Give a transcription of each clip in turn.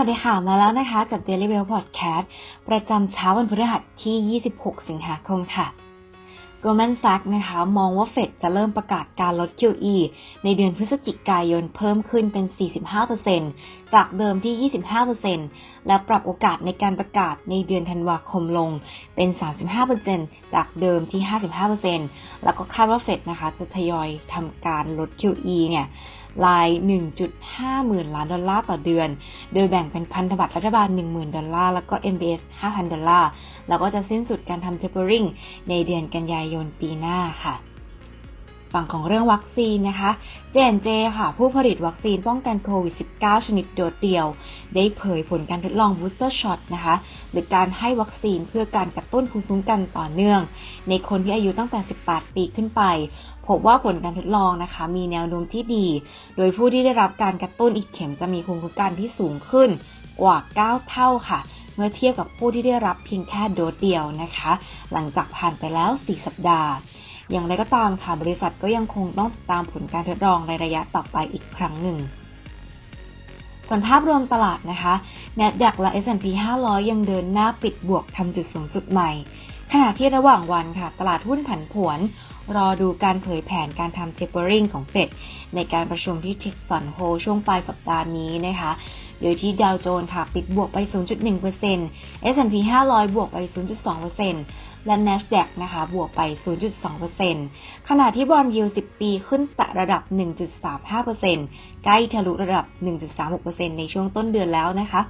วัสดีค่ะ มาแล้วนะคะกับ Daily Well Podcast ประจำเช้าวันพฤหัสที่ 26 สิงหาคมค่ะ Goldman Sachs นะคะ มองว่าเฟดจะเริ่มประกาศการลด QE ในเดือนพฤศจิกายนเพิ่มขึ้นเป็น 45%จากเดิมที่ 25%และปรับโอกาสในการประกาศในเดือนธันวาคมลงเป็น 35%จากเดิมที่ 55%แล้วก็คาดว่าเฟดนะคะจะทยอยทำการลด QE เนี่ย ราย 1.5 หมื่นล้านดอลลาร์ต่อเดือน โดยแบ่งเป็นพันธบัตรรัฐบาล 10,000 ดอลลาร์ แล้วก็ MBS 5,000 ดอลลาร์ แล้วก็จะสิ้นสุดการทำ tapering ในเดือนกันยายนปีหน้าค่ะฝั่งของเรื่องวัคซีนนะคะ J&J ค่ะ ผู้ผลิตวัคซีนป้องกันโควิด -19 ชนิดโดดเดี่ยว ได้เผยผลการทดลอง booster shot นะคะ หรือการให้วัคซีนเพื่อการกระตุ้นภูมิคุ้มกันต่อเนื่อง ในคนที่อายุตั้งแต่ 18 ปีขึ้นไป พบว่าผลการทดลองนะคะ มีแนวโน้มที่ดี โดยผู้ที่ได้รับการกระตุ้นอีกเข็มจะมีภูมิคุ้มกันที่สูงขึ้นกว่า 9 เท่าค่ะ เมื่อเทียบกับผู้ที่ได้รับเพียงแค่โดสเดียวนะคะ หลังจากผ่านไปแล้ว 4 สัปดาห์ อย่างไรก็ตามค่ะ บริษัทก็ยังคงต้องติดตามผลการทดลองในระยะต่อไปอีกครั้งหนึ่งส่วนภาพรวมตลาดนะคะ NASDAQ และ S&P 500 ยังเดินหน้าปิดบวกทำจุดสูงสุดใหม่ ขณะที่ระหว่างวันค่ะ ตลาดหุ้นผันผวน รอดูการเผยแผนการทำ tapering ของเฟดในการประชุมที่ Jackson Hole ช่วงปลายสัปดาห์นี้นะคะ โดยที่ดาวโจนส์ค่ะปิดบวกไป 0.1% S&P 500 บวกไป 0.2%และ NASDAQ นะคะบวกไป 0.2%ขณะที่บอลยู10 ปีขึ้นแตะระดับ 1.35%ใกล้ทะลุระดับ 1.36%ในช่วงต้นเดือนแล้วนะคะ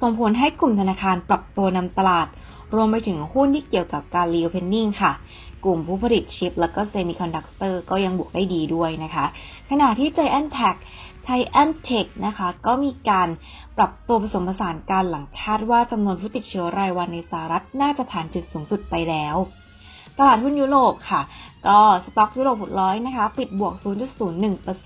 ส่งผลให้กลุ่มธนาคารปรับตัวนำตลาด รวมไปถึงหุ้นที่เกี่ยวกับการ reopening ค่ะ กลุ่มผู้ผลิตชิป แล้วก็เซมิคอนดักเตอร์ก็ยังบวกได้ดีด้วยนะคะ ขณะที่ Giant Tech Giant Tech นะคะ ก็มีการปรับตัวผสมผสานกันหลังคาดว่าจำนวนผู้ติดเชื้อรายวันในสหรัฐน่าจะผ่านจุดสูงสุดไปแล้ว ตลาดหุ้นยุโรปค่ะ ก็สต็อกยุโรป600นะคะ ปิดบวก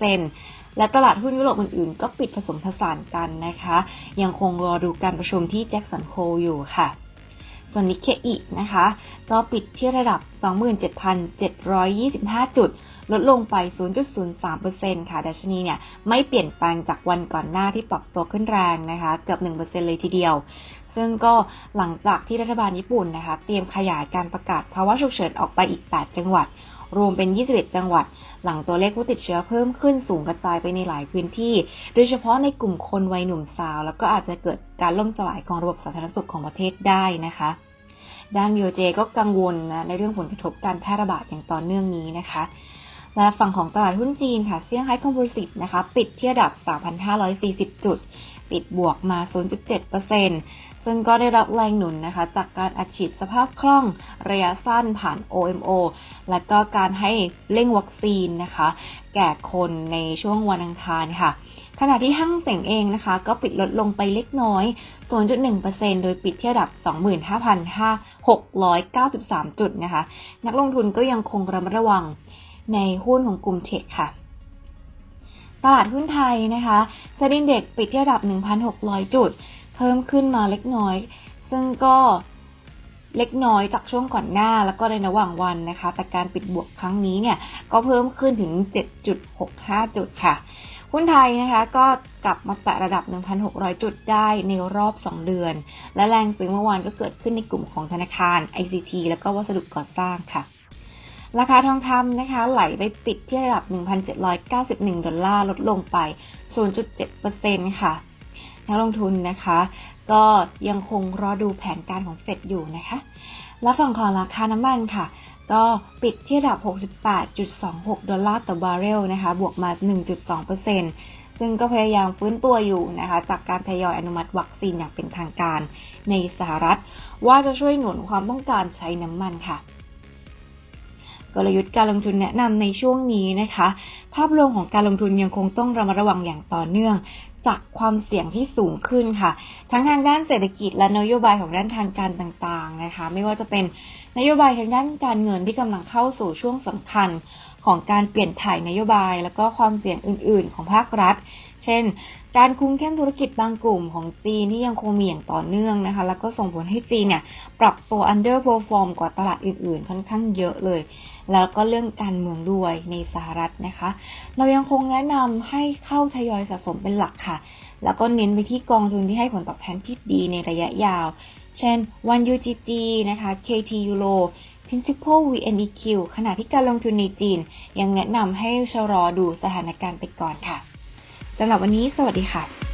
0.01%และตลาดหุ้นยุโรปอื่นๆ ก็ปิดผสมผสานกันนะคะ ยังคงรอดูการประชุมที่แจ็คสันโฮอยู่ค่ะ ส่วนนิกเคอินะคะ ก็ปิดที่ระดับ 27,725 จุด ลดลงไป 0.03%ค่ะดัชนีเนี่ยไม่เปลี่ยนแปลงจากวันก่อนหน้าที่ปรับตัวขึ้นแรงนะคะ เกือบ 1%เลยทีเดียว ซึ่งก็หลังจากที่รัฐบาลญี่ปุ่นนะคะ เตรียมขยายการประกาศภาวะฉุกเฉินออกไปอีก 8 จังหวัดรวมเป็น 21 จังหวัด หลังตัวเลขผู้ติดเชื้อเพิ่มขึ้นสูงกระจายไปในหลายพื้นที่ โดยเฉพาะในกลุ่มคนวัยหนุ่มสาว แล้วก็อาจจะเกิดการล่มสลายของระบบสาธารณสุขของประเทศได้นะคะ ด้าน BOJ ก็กังวลนะในเรื่องผลกระทบการแพร่ระบาดอย่างต่อเนื่องนี้นะคะ และฝั่งของตลาดหุ้นจีนค่ะเซี่ยงไฮ้คอมโพสิตนะคะปิดที่ระดับ 3,540 จุด ปิดบวกมา 0.7%ซึ่งก็ได้รับแรงหนุนนะคะ จากการอัดฉีดสภาพคล่องระยะสั้นผ่าน OMO และก็การให้เร่งวัคซีนนะคะ แก่คนในช่วงวันอังคารค่ะขณะที่ห้างเส็งเองนะคะ ก็ปิดลดลงไปเล็กน้อย 0.1%โดยปิดที่ระดับ 693 จุดนะคะ นักลงทุนก็ยังคงระมัดระวังในหุ้นของกลุ่มเทคค่ะตลาดหุ้นไทยนะคะเซ็นดินเด็กปิดที่ระดับ 1,600 จุด เพิ่มขึ้นมาเล็กน้อย ซึ่งก็เล็กน้อยจากช่วงก่อนหน้าแล้วก็ในระหว่างวันนะคะ แต่การปิดบวกครั้งนี้เนี่ย ก็เพิ่มขึ้นถึง 7.65 จุดค่ะ หุ้นไทยนะคะก็กลับมาแตะระดับ 1,600 จุดได้ในรอบ 2 เดือน และแรงซื้อเมื่อวานก็เกิดขึ้นในกลุ่มของธนาคาร ICT แล้วก็วัสดุก่อสร้างค่ะ ราคาทองคำนะคะไหลไปปิดที่ระดับ 1,791 ดอลลาร์ลดลงไป 0.7%ค่ะนักลงทุนนะคะ ก็ยังคงรอดูแผนการของเฟดอยู่นะคะ และฝั่งของราคาน้ำมันค่ะ ก็ปิดที่ระดับ 68.26 ดอลลาร์ต่อบาร์เรลนะคะ บวกมา 1.2%ซึ่งก็พยายามฟื้นตัวอยู่นะคะ จากการทยอยอนุมัติวัคซีนอย่างเป็นทางการในสหรัฐ ว่าจะช่วยหนุนความต้องการใช้น้ำมันค่ะ กลยุทธ์การลงทุนแนะนำในช่วงนี้นะคะ ภาพรวมของการลงทุนยังคงต้องระมัดระวังอย่างต่อเนื่อง จากความเสี่ยงที่สูงขึ้นค่ะ ทั้งทางด้านเศรษฐกิจและนโยบายของด้านทางการต่างๆนะคะ ไม่ว่าจะเป็นนโยบายทางด้านการเงินที่กำลังเข้าสู่ช่วงสำคัญของการเปลี่ยนถ่ายนโยบาย แล้วก็ความเสี่ยงอื่น ๆ ของภาครัฐ เช่น การคุมเข้มธุรกิจบางกลุ่มของจีนที่ยังคงมีอย่างต่อเนื่องนะคะ แล้วก็ส่งผลให้จีนเนี่ย ปรับตัว underperform กว่าตลาดอื่น ๆ ค่อนข้างเยอะเลย แล้วก็เรื่องการเมืองด้วยในสหรัฐนะคะ เรายังคงแนะนำให้เข้าทยอยสะสมเป็นหลักค่ะ แล้วก็เน้นไปที่กองทุนที่ให้ผลตอบแทนที่ดีในระยะยาว เช่น 1UGG นะคะ KT Euro Principal VNEQ ขณะที่การลงทุนในจีน ยังแนะนำให้ชะลอดูสถานการณ์ไปก่อนค่ะสำหรับวันนี้สวัสดีค่ะ